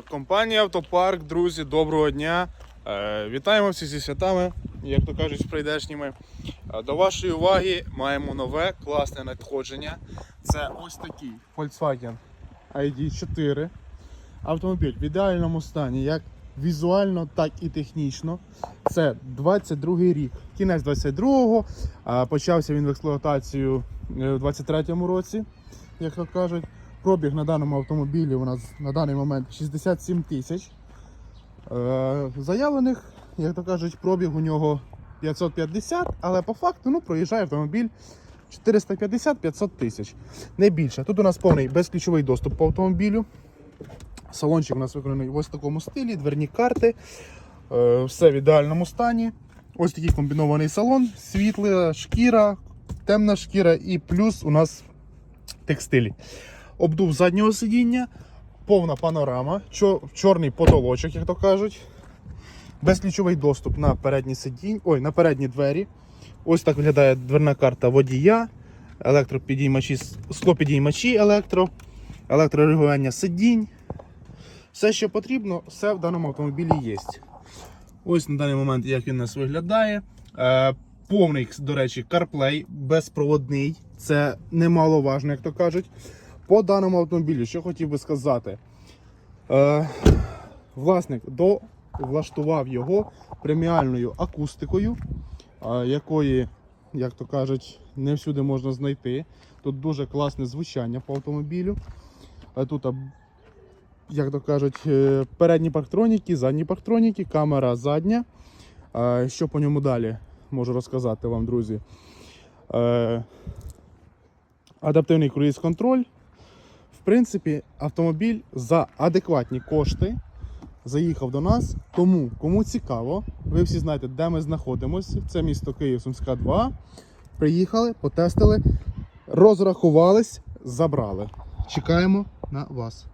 Компанія Автопарк, друзі, доброго дня. Е, Вітаємо всіх зі святами, як то кажуть, прийдешніми. Е, До вашої уваги маємо нове класне надходження. Це ось такий Volkswagen ID4. Автомобіль в ідеальному стані, як візуально, так і технічно. Це 22-й рік. Кінець 22-го. а Почався він в експлуатацію е, в 23-му році, як то кажуть. Пробіг на даному автомобілі у нас на даний момент 67 тисяч. Е, заявлених, як то кажуть, пробіг у нього 550, але по факту ну, проїжджає автомобіль 450-500 тисяч. Не більше. Тут у нас повний безключовий доступ по автомобілю. Салончик у нас виконаний ось такому стилі, дверні карти. Е, все в ідеальному стані. Ось такий комбінований салон, світла шкіра, темна шкіра і плюс у нас текстилі. Обдув заднього сидіння, повна панорама, чорний потолочок, як то кажуть. Безключовий доступ на передні сидінь, ой, на передні двері. Ось так виглядає дверна карта водія, електропідіймачі, склопідіймачі електро, електрорегулювання сидінь. Все, що потрібно, все в даному автомобілі є. Ось на даний момент, як він у нас виглядає. Е, повний, до речі, CarPlay, безпроводний. Це немаловажно, як то кажуть. По даному автомобілю, що хотів би сказати. Е, власник довлаштував його преміальною акустикою, е, якої, як то кажуть, не всюди можна знайти. Тут дуже класне звучання по автомобілю. Е, Тут, як то кажуть, е, передні парктроніки, задні парктроніки, камера задня. Е, Що по ньому далі можу розказати вам, друзі? Е, Адаптивний круїз-контроль. В принципі, автомобіль за адекватні кошти заїхав до нас. Тому, кому цікаво, ви всі знаєте, де ми знаходимося. Це місто Київ, Сумська 2. Приїхали, потестили, розрахувались, забрали. Чекаємо на вас.